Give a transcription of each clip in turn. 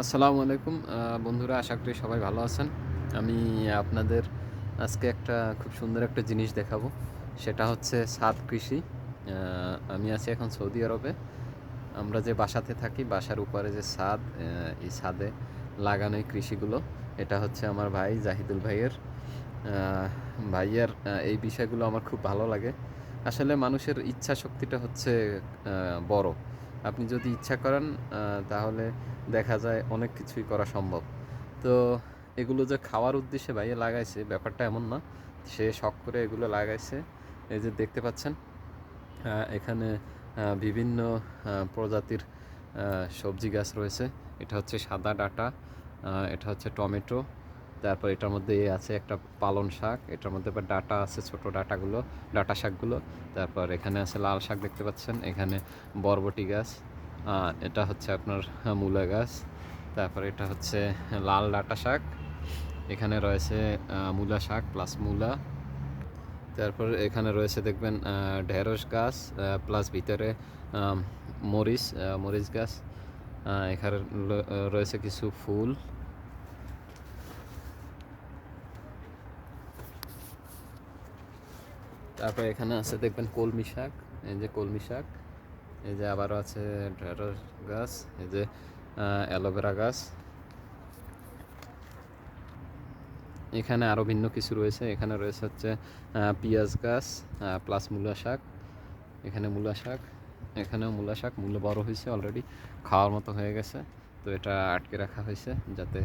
আসসালামু আলাইকুম বন্ধুরা আশা করি সবাই ভালো আছেন। আমি আপনাদের আজকে একটা খুব সুন্দর একটা জিনিস দেখাবো সেটা হচ্ছে ছাদ কৃষি। আমি আছি এখন সৌদি আরবে। আমরা যে বাসাতে থাকি বাসার উপরে যে আহ, এই ছাদে লাগানো এই কৃষিগুলো এটা হচ্ছে আমার ভাই জাহিদুল ভাইয়ের। ভাইয়ের এই বিষয়গুলো আমার খুব ভালো লাগে। আসলে মানুষের ইচ্ছা শক্তিটা হচ্ছে বড়। আপনি যদি ইচ্ছা করেন তাহলে দেখা যায় অনেক কিছুই করা সম্ভব। তো এগুলো যে খাওয়ার উদ্দেশ্যে ভাইয়া লাগাইছে ব্যাপারটা এমন না। সে শখ করে এগুলো লাগাইছে। এই যে দেখতে পাচ্ছেন এখানে বিভিন্ন প্রজাতির সবজি গাছ রয়েছে। এটা হচ্ছে সাদা ডাঁটা এটা হচ্ছে টমেটো, তারপর এটার মধ্যে আছে একটা পালন শাক, এটার মধ্যে আবার ডাঁটা আছে, ছোট ডাঁটাগুলো, ডাঁটা শাকগুলো। তারপর এখানে আছে লাল শাক দেখতে পাচ্ছেন, এখানে বরবটি গাছ এটা হচ্ছে আপনার মূলা গাছ। তারপরে এটা হচ্ছে লাল ডাঁটা শাক। এখানে রয়েছে মূলা শাক প্লাস মূলা। তারপর এখানে রয়েছে দেখবেন ঢেঁড়স গাছ প্লাস ভিতরে মরিচ মরিচ গাছ। এখানে রয়েছে কিছু ফুল। তারপর এখানে আছে দেখবেন কলমি শাক, এই যে কলমি শাক। এই যে আবারও আছে ঢেঁড়স গাছ, এই যে অ্যালোভেরা গাছ। এখানে আরও ভিন্ন কিছু রয়েছে। এখানে রয়েছে হচ্ছে পিঁয়াজ গাছ প্লাস মূলা শাক। এখানে মূলা শাক, এখানেও মূলা শাক। মূল্য বড় হয়েছে অলরেডি খাওয়ার মতো হয়ে গেছে। তো এটা আটকে রাখা হয়েছে যাতে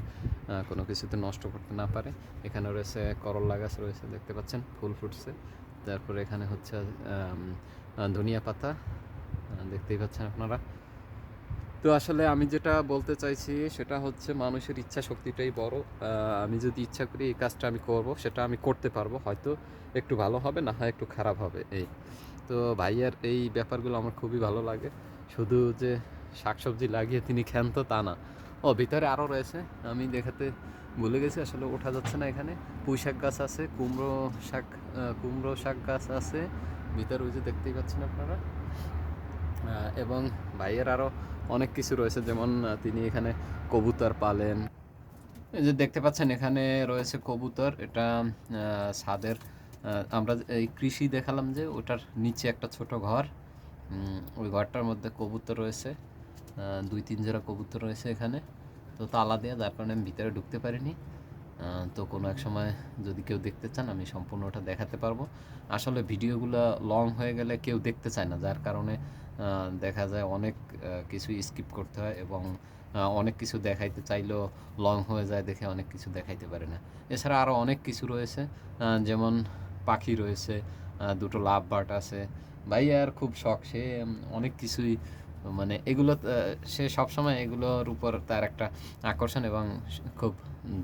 কোনো কিছুতে নষ্ট করতে না পারে। এখানে রয়েছে করল্লা গাছ রয়েছে, দেখতে পাচ্ছেন, ফুল ফুটছে। তারপরে এখানে হচ্ছে ধনিয়া পাতা দেখতেই পাচ্ছেন আপনারা। তো আসলে আমি যেটা বলতে চাইছি, সেটা হচ্ছে মানুষের ইচ্ছা শক্তিটাই বড় আমি যদি ইচ্ছা করি এই কাজটা আমি করব, সেটা আমি করতে পারব। হয়তো একটু ভালো হবে, না হয় একটু খারাপ হবে এই। তো ভাইয়ার এই ব্যাপারগুলো আমার খুবই ভালো লাগে। শুধু যে শাকসবজি লাগিয়ে তিনি খেন তো তা না। ও, ভিতরে আরও রয়েছে। আমি দেখাতে ভুলে গেছি, আসলে ওঠা যাচ্ছে না এখানে। পুঁই শাক গাছ আছে, কুমড়ো শাক কুমড়ো শাক গাছ আছে। ভিতরে ওই যে দেখতেই পাচ্ছেন আপনারা। এবং ভাইয়ের আরও অনেক কিছু রয়েছে, যেমন তিনি এখানে কবুতর পালেন। এই যে দেখতে পাচ্ছেন, এখানে রয়েছে কবুতর। এটা ছাদের আমরা এই কৃষি দেখালাম যে ওটার নিচে একটা ছোট ঘর। ওই ঘরটার মধ্যে কবুতর রয়েছে। দুই তিন জোড়া কবুতর রয়েছে এখানে। তো তালা দেওয়া যার কারণে আমি ভিতরে ঢুকতে পারিনি। তো কোনো এক সময় যদি কেউ দেখতে চান, আমি সম্পূর্ণটা দেখাতে পারব। আসলে ভিডিওগুলো লং হয়ে গেলে কেউ দেখতে চায় না, যার কারণে দেখা যায় অনেক কিছু স্কিপ করতে হয় এবং অনেক কিছু দেখাইতে চাইলেও লং হয়ে যায় দেখে অনেক কিছু দেখাইতে পারে না। এছাড়া আরও অনেক কিছু রয়েছে যেমন পাখি রয়েছে দুটো লাভ বার্ড আছে। ভাই আর খুব শখ, সে অনেক কিছুই মানে এগুলো সে সবসময় এগুলোর উপর তার একটা আকর্ষণ এবং খুব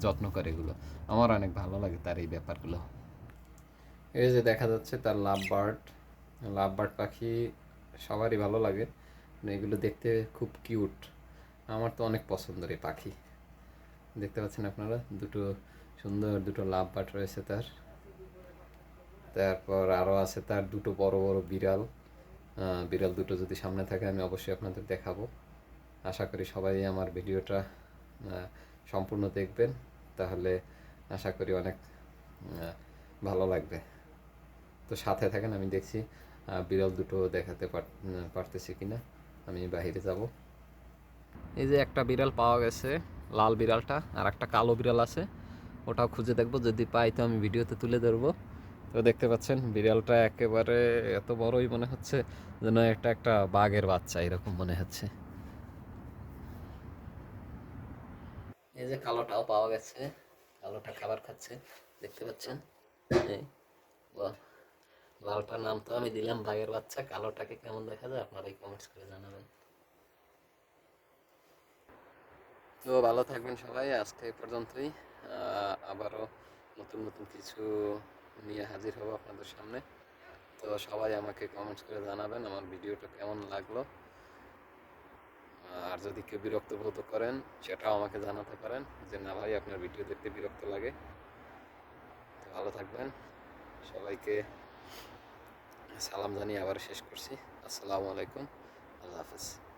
যত্ন করে এগুলো। আমার অনেক ভালো লাগে তার এই ব্যাপারগুলো। এই যে দেখা যাচ্ছে তার লাভ বার্ড লাভ বার্ড পাখি সবারই ভালো লাগে। মানে এগুলো দেখতে খুব কিউট। আমার তো অনেক পছন্দের এই পাখি। দেখতে পাচ্ছেন আপনারা? দুটো সুন্দর দুটো লাভ বার্ড রয়েছে তার। তারপর আরও আছে তার দুটো বড় বড় বিড়াল। বিড়াল দুটো যদি সামনে থাকে আমি অবশ্যই আপনাদের দেখাবো। আশা করি সবাই আমার ভিডিওটা সম্পূর্ণ দেখবেন। তাহলে আশা করি অনেক ভালো লাগবে। তো সাথে থাকেন, আমি দেখছি। বিড়াল দুটো দেখাতে পারতেছি কিনা, আমি বাইরে যাব। এই যে একটা বিড়াল পাওয়া গেছে, লাল বিড়ালটা, আর একটা কালো বিড়াল আছে। ওটাও খুঁজে দেখব, যদি পাই তো আমি ভিডিওতে তুলে ধরবো। তো দেখতে পাচ্ছেন, বিড়ালটা একেবারে এত বড়ই মনে হচ্ছে যেন একটা একটা বাঘের বাচ্চা, এরকম মনে হচ্ছে। এই যে কালোটাও পাওয়া গেছে, কালোটা খাবার খাচ্ছে, দেখতে পাচ্ছেন? লালটার নাম তো আমি দিলাম, বাঘের বাচ্চা, কালোটাকে কেমন দেখা যায় আপনারা এই কমেন্টস করে জানাবেন। তো ভালো থাকবেন সবাই, আজকে এই পর্যন্তই। আবারও নতুন নতুন কিছু নিয়ে হাজির হব আপনাদের সামনে। তো সবাই আমাকে কমেন্টস করে জানাবেন আমার ভিডিওটা কেমন লাগল। আর যদি কেউ বিরক্ত বোধ করেন, সেটাও আমাকে জানাতে পারেন যে, না ভাই, আপনার ভিডিও দেখতে বিরক্ত লাগে। ভালো থাকবেন। সবাইকে সালাম জানিয়ে আবার শেষ করছি। আসসালামু আলাইকুম। আল্লাহ হাফেজ।